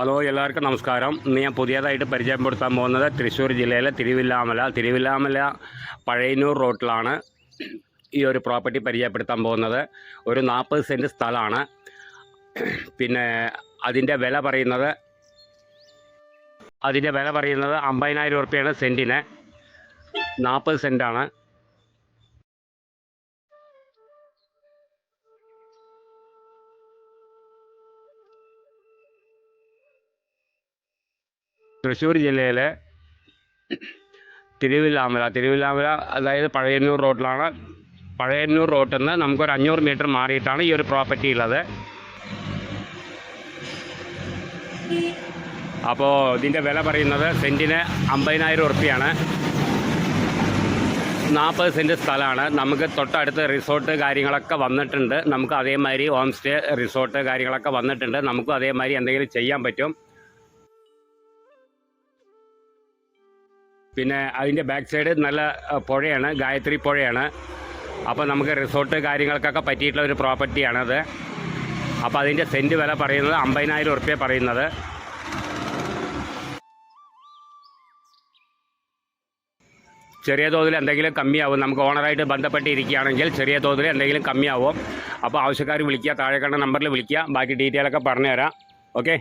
Hello എല്ലാവർക്കും നമസ്കാരം. ഇന്ന് ഞാൻ പുതിയതായിട്ട് പരിചയപ്പെടുത്താൻ പോകുന്നത് തൃശ്ശൂർ ജില്ലയിലെ തിരുവില്ലാമല. തിരുവില്ലാമല പഴയന്നൂർ റോട്ടിലാണ് ഈ ഒരു പ്രോപ്പർട്ടി പരിചയപ്പെടുത്താൻ പോകുന്നത്. ഒരു നാൽപ്പത് സെന്റ് സ്ഥലമാണ്. പിന്നെ അതിന്റെ വില പറയുന്നത് അതിന്റെ വില പറയുന്നത് അമ്പതിനായിരം രൂപയാണ് സെന്റിന് നാൽപ്പത് സെന്റാണ് തൃശ്ശൂർ ജില്ലയിലെ തിരുവില്ലാമല. തിരുവില്ലാമല അതായത് പഴയന്നൂർ റോഡിലാണ്. പഴയന്നൂർ റോഡിൽ നിന്ന് നമുക്കൊരു അഞ്ഞൂറ് മീറ്റർ മാറിയിട്ടാണ് ഈ ഒരു പ്രോപ്പർട്ടി ഉള്ളത്. അപ്പോൾ ഇതിന്റെ വില പറയുന്നത് സെന്റിന് അമ്പതിനായിരം ഉറുപ്പ്യാണ്. നാൽപ്പത് സെന്റ് സ്ഥലമാണ്. നമുക്ക് തൊട്ടടുത്ത് റിസോർട്ട് കാര്യങ്ങളൊക്കെ വന്നിട്ടുണ്ട്. നമുക്ക് അതേമാതിരി ഹോം സ്റ്റേ റിസോർട്ട് കാര്യങ്ങളൊക്കെ വന്നിട്ടുണ്ട്. നമുക്കും അതേമാതിരി എന്തെങ്കിലും ചെയ്യാൻ പറ്റും. പിന്നെ അതിന്റെ ബാക്ക് സൈഡ് നല്ല പുഴയാണ് ഗായത്രി പുഴയാണ്. അപ്പോൾ നമുക്ക് റിസോർട്ട് കാര്യങ്ങൾക്കൊക്കെ പറ്റിയിട്ടുള്ള ഒരു പ്രോപ്പർട്ടിയാണത് അപ്പോൾ അതിന്റെ സെന്റ് വില പറയുന്നത് അമ്പതിനായിരം ഉറുപ്പ്യ പറയുന്നത്. ചെറിയ തോതിൽ എന്തെങ്കിലും കമ്മിയാവും. നമുക്ക് ഓണറായിട്ട് ബന്ധപ്പെട്ടിരിക്കുകയാണെങ്കിൽ ചെറിയ തോതിൽ എന്തെങ്കിലും കമ്മിയാവും. അപ്പോൾ ആവശ്യക്കാർ വിളിക്കുക താഴെ നമ്പറിൽ വിളിക്കുക. ബാക്കി ഡീറ്റെയിലൊക്കെ പറഞ്ഞുതരാം. ഓക്കെ